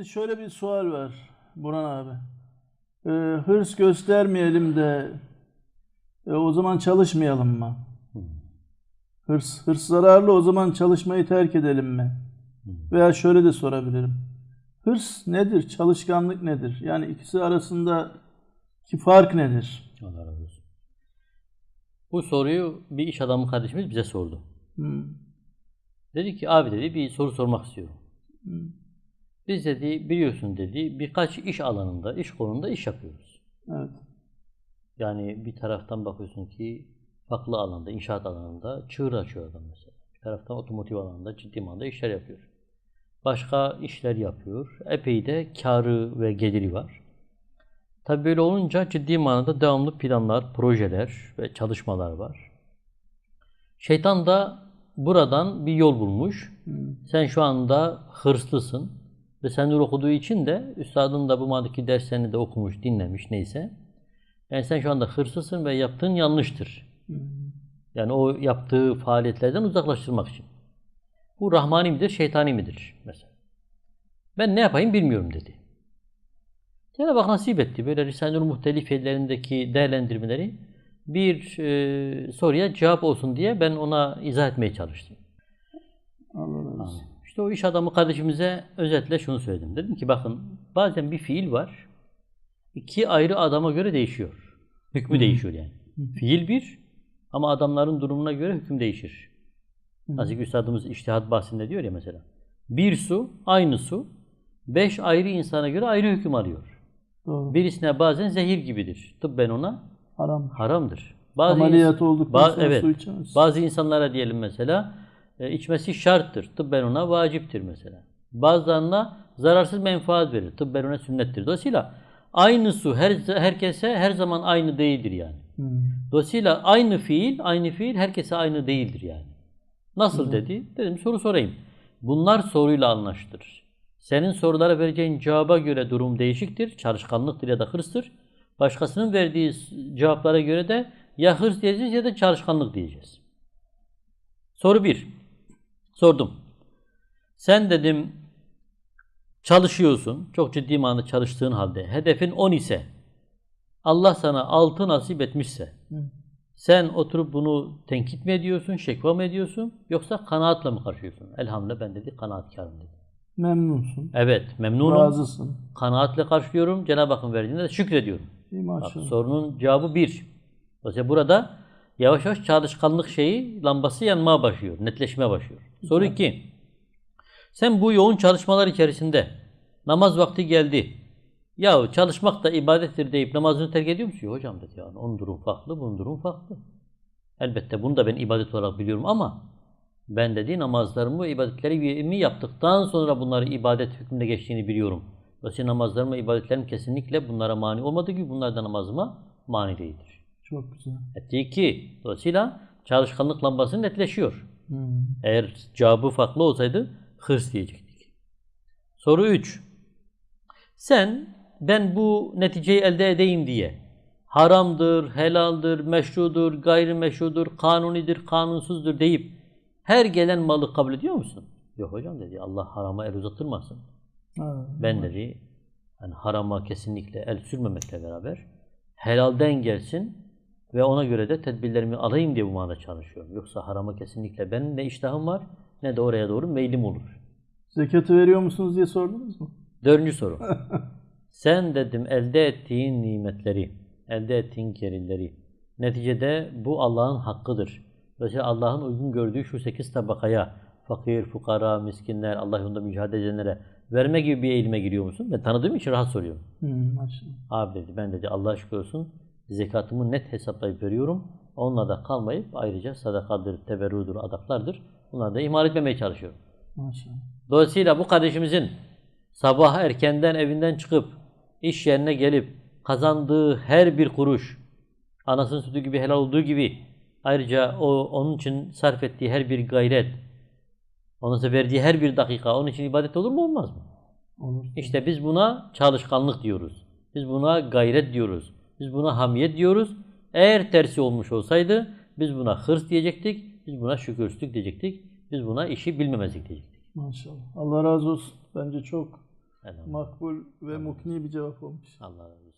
Şimdi şöyle bir sual var Burhan abi. Ee, hırs göstermeyelim de e, o zaman çalışmayalım mı? Hırs, hırs zararlı o zaman çalışmayı terk edelim mi? Veya şöyle de sorabilirim. Hırs nedir? Çalışkanlık nedir? Yani ikisi arasındaki fark nedir? Allah razı olsun. Bu soruyu bir iş adamı kardeşimiz bize sordu. Hmm, Dedi ki abi dedi bir soru sormak istiyorum. hmm, Biz dedi biliyorsun dedi birkaç iş alanında, iş konumunda iş yapıyoruz. Evet. Yani bir taraftan bakıyorsun ki farklı alanda, inşaat alanında çığır açıyor adam mesela. Bir taraftan otomotiv alanında ciddi manada işler yapıyor. Başka işler yapıyor. Epey de karı ve geliri var. Tabii böyle olunca ciddi manada devamlı planlar, projeler ve çalışmalar var. Şeytan da buradan bir yol bulmuş. Sen şu anda hırslısın ve sen nur okuduğu için de üstadın da bu madaki derslerini de okumuş, dinlemiş neyse. Yani sen şu anda hırslısın ve yaptığın yanlıştır. hmm, Yani o yaptığı faaliyetlerden uzaklaştırmak için. Bu rahmani midir, şeytani midir mesela. Ben ne yapayım bilmiyorum dedi. Cenab-ı Hak nasip etti. Böyle Risale-i muhtelif yerlerindeki değerlendirmeleri bir e, soruya cevap olsun diye ben ona izah etmeye çalıştım. İşte o iş adamı kardeşimize özetle şunu söyledim. Dedim ki bakın bazen bir fiil var. iki ayrı adama göre değişiyor. Hükmü değişiyor yani. Fiil bir ama adamların durumuna göre hüküm değişir. Ki üstadımız iştihat bahsinde diyor ya mesela. Bir su, aynı su, beş ayrı insana göre ayrı hüküm alıyor. Doğru. Birisine bazen zehir gibidir. Tıbben ona Haram. haramdır. Bazı Ameliyat olduktan ba- sonra evet, su içemez. Bazı insanlara diyelim mesela e, içmesi şarttır. Tıbben ona vaciptir mesela. Bazılarına zararsız menfaat verir. Tıbben ona sünnettir. Dolayısıyla aynı su her herkese her zaman aynı değildir yani. Hmm, Dolayısıyla aynı fiil, aynı fiil herkese aynı değildir yani. Nasıl dedi? Dedim soru sorayım. Bunlar soruyla anlaştır. Senin sorulara vereceğin cevaba göre durum değişiktir. Çalışkanlıktır ya da hırstır. Başkasının verdiği cevaplara göre de ya hırs diyeceğiz ya da çalışkanlık diyeceğiz. Soru 1. Sordum. Sen dedim çalışıyorsun. Çok ciddi manada çalıştığın halde. Hedefin 10 ise Allah sana 6 nasip etmişse Hı. sen oturup bunu tenkit mi ediyorsun, şekva mı ediyorsun yoksa kanaatle mi karşılıyorsun? Elhamdülillah ben dedi kanaatkarım dedi. Memnunsun. Evet memnunum. Razısın. Kanaatle karşılıyorum. Cenab-ı Hakk'ın verdiğine de şükrediyorum. Bak, sorunun cevabı bir. Dolayısıyla burada yavaş yavaş çalışkanlık şeyi lambası yanmaya başlıyor. Netleşmeye başlıyor. Soru iki. Sen bu yoğun çalışmalar içerisinde namaz vakti geldi. Ya çalışmak da ibadettir deyip namazını terk ediyor musun? Yok hocam dedi yani. Onun durum farklı, bunun durum farklı. Elbette bunu da ben ibadet olarak biliyorum ama ben dedi namazlarımı ve ibadetlerimi yaptıktan sonra bunları ibadet hükmünde geçtiğini biliyorum. Dolayısıyla namazlarım ve ibadetlerim kesinlikle bunlara mani olmadığı gibi bunlar da namazıma mani değildir. Çok güzel. Etti iki. Dolayısıyla çalışkanlık lambası netleşiyor. Hmm. Eğer cevabı farklı olsaydı hırs diyecektik. Soru 3. Sen ben bu neticeyi elde edeyim diye haramdır, helaldir, meşrudur, gayrimeşrudur, kanunidir, kanunsuzdur deyip her gelen malı kabul ediyor musun? Yok hocam dedi. Allah harama el uzattırmasın. Ha, Ben dedi yani harama kesinlikle el sürmemekle beraber helalden gelsin ve ona göre de tedbirlerimi alayım diye bu manada çalışıyorum. Yoksa harama kesinlikle ben ne iştahım var ne de oraya doğru meylim olur. Zekatı veriyor musunuz diye sordunuz mu? Dördüncü soru. Sen dedim elde ettiğin nimetleri, elde ettiğin gelirleri, neticede bu Allah'ın hakkıdır. Dolayısıyla Allah'ın uygun gördüğü şu sekiz tabakaya, fakir, fukara, miskinler, Allah yolunda mücadele edenlere verme gibi bir eğilime giriyor musun? Ben tanıdığım için rahat soruyorum. Hmm, maşallah. Abi dedi ben dedi Allah'a şükür olsun zekatımı net hesaplayıp veriyorum. Onunla da kalmayıp ayrıca sadakadır, teberrudur, adaklardır. Bunları da ihmal etmemeye çalışıyorum. Maşallah. Dolayısıyla bu kardeşimizin sabah erkenden evinden çıkıp iş yerine gelip kazandığı her bir kuruş anasının sütü gibi helal olduğu gibi ayrıca o onun için sarf ettiği her bir gayret onun için verdiği her bir dakika onun için ibadet olur mu olmaz mı? Olur. İşte biz buna çalışkanlık diyoruz. Biz buna gayret diyoruz. Biz buna hamiyet diyoruz. Eğer tersi olmuş olsaydı biz buna hırs diyecektik. Biz buna şükürsüzlük diyecektik. Biz buna işi bilmemezlik diyecektik. Maşallah. Allah razı olsun. Bence çok Elhamdülillah. Makbul ve mukni bir cevap olmuş. Allah razı olsun.